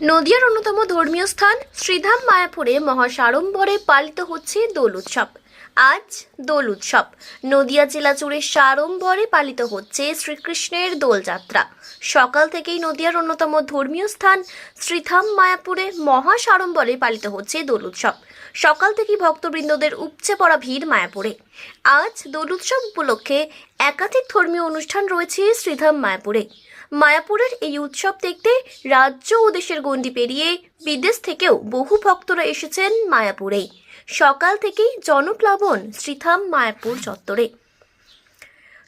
নদিয়ার অন্যতম ধর্মীয় স্থান শ্রীধাম মায়াপুরে মহাসাড়ম্বরে পালিত হচ্ছে দোল উৎসব। আজ দোল উৎসব। নদিয়া জেলা জুড়ে সাড়ম্বরে পালিত হচ্ছে শ্রীকৃষ্ণের দোলযাত্রা সকাল থেকেই নদিয়ার অন্যতম ধর্মীয় স্থান শ্রীধাম মায়াপুরে মহাসাড়ম্বরে পালিত হচ্ছে দোল উৎসব। সকাল থেকেই ভক্তবৃন্দদের উপচে পড়া ভিড় মায়াপুরে। আজ দোল উৎসব উপলক্ষে একাধিক ধর্মীয় অনুষ্ঠান রয়েছে শ্রীধাম মায়াপুরে। মায়াপুরের এই উৎসব দেখতে রাজ্য ও দেশের গণ্ডি পেরিয়ে বিদেশ থেকেও বহু ভক্তরা এসেছেন মায়াপুরে। সকাল থেকেই জনপ্লাবন শ্রীধাম মায়াপুর চত্বরে।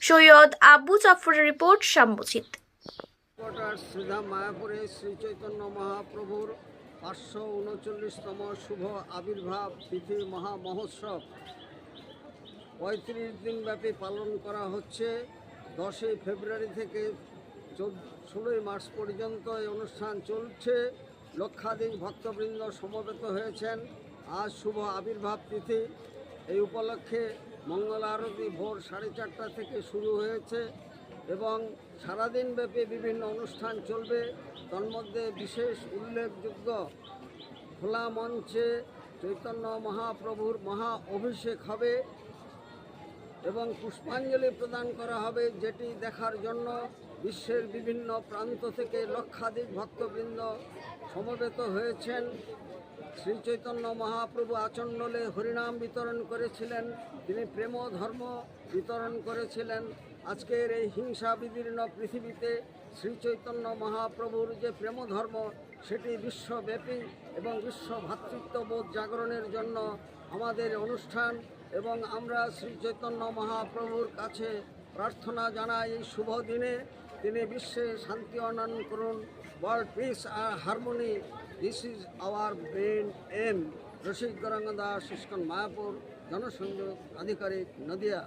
সৈয়দ আবু জাফরের রিপোর্ট কোটার শ্রীধাম মায়াপুরে শ্রী চৈতন্য মহাপ্রভুর পাঁচশো উনচল্লিশতম শুভ আবির্ভাব তিথি মহা মহোৎসব। পঁয়ত্রিশ দিনব্যাপী পালন করা হচ্ছে। দশই ফেব্রুয়ারি থেকে ষোলোই মার্চ পর্যন্ত এই অনুষ্ঠান চলছে। লক্ষাধিক ভক্তবৃন্দ সমবেত হয়েছেন। আজ শুভ আবির্ভাব তিথি। এই উপলক্ষে মঙ্গল আরতি ভোর সাড়ে চারটা থেকে শুরু হয়েছে এবং সারাদিন ব্যাপী বিভিন্ন অনুষ্ঠান চলবে। তন্মধ্যে বিশেষ উল্লেখযোগ্য খোলা মঞ্চে চৈতন্য মহাপ্রভুর মহা অভিষেক হবে। এবং পুষ্পাঞ্জলি প্রদান করা হবে যেটি দেখার জন্য বিশ্বের বিভিন্ন প্রান্ত থেকে লক্ষাধিক ভক্তবৃন্দ সমবেত হয়েছেন। শ্রী চৈতন্য মহাপ্রভু আচণ্ডলে হরিনাম বিতরণ করেছিলেন। তিনি প্রেম ধর্ম বিতরণ করেছিলেন। আজকের এই হিংসা বিদীর্ণ পৃথিবীতে শ্রী চৈতন্য মহাপ্রভুর যে প্রেম ধর্ম, সেটি বিশ্বব্যাপী এবং বিশ্ব ভ্রাতৃত্ববোধ জাগরণের জন্য আমাদের অনুষ্ঠান এবং আমরা শ্রী চৈতন্য মহাপ্রভুর কাছে প্রার্থনা জানাই, এই শুভ দিনে তিনি বিশ্বে শান্তি অনয়ন করুন। World peace R harmony this is our main aim Rasik Gaurangadas ISKCON Mayapur, জনসংযোগ আধিকারিক, নদিয়া।